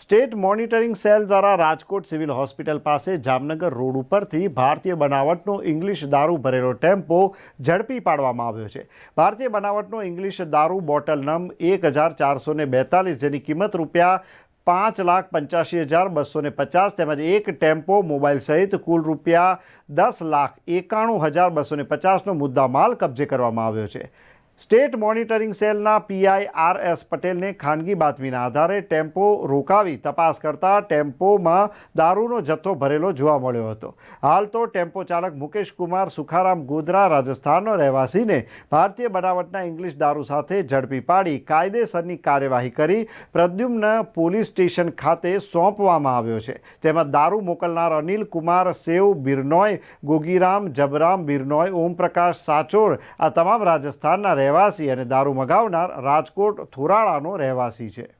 State monitoring cell દ્વારા Rajkot civil hospital પાસે Jamnagar road ઉપરથી ભારતીય બનાવટનો ઇંગ્લિશ દારૂ ભરેલો ટેમ્પો ઝડપી પાડવામાં આવ્યો છે. ભારતીય બનાવટનો ઇંગ્લિશ દારૂ બોટલ નમ એક હજાર ચારસો ને બેતાલીસ જેની કિંમત રૂપિયા પાંચ લાખ પંચ્યાસી હજાર બસો પચાસ તેમજ એક ટેમ્પો મોબાઈલ સહિત કુલ રૂપિયા દસ લાખ એકાણું હજાર બસો પચાસનો મુદ્દામાલ કબજે કરવામાં આવ્યો છે. સ્ટેટ મોનિટરિંગ સેલના પીઆઈ આર એસ પટેલને ખાનગી બાતમીના આધારે ટેમ્પો રોકાવી તપાસ કરતા ટેમ્પોમાં દારૂનો જથ્થો ભરેલો જોવા મળ્યો હતો. હાલ તો ટેમ્પો ચાલક મુકેશ કુમાર સુખારામ ગોધરા રાજસ્થાનનો રહેવાસીને ભારતીય બનાવટના ઇંગ્લિશ દારૂ સાથે ઝડપી પાડી કાયદેસરની કાર્યવાહી કરી પ્રદ્યુમ્ન પોલીસ સ્ટેશન ખાતે સોંપવામાં આવ્યો છે. તેમાં દારૂ મોકલનાર અનિલ કુમાર, સેવ બિરનોય, ગોગીરામ, જબરામ બિરનોય, ઓમપ્રકાશ સાચોર આ તમામ રાજસ્થાનના રહેવાસી અને દારૂ મગાવનાર રાજકોટ થોરાળાનો રહેવાસી છે.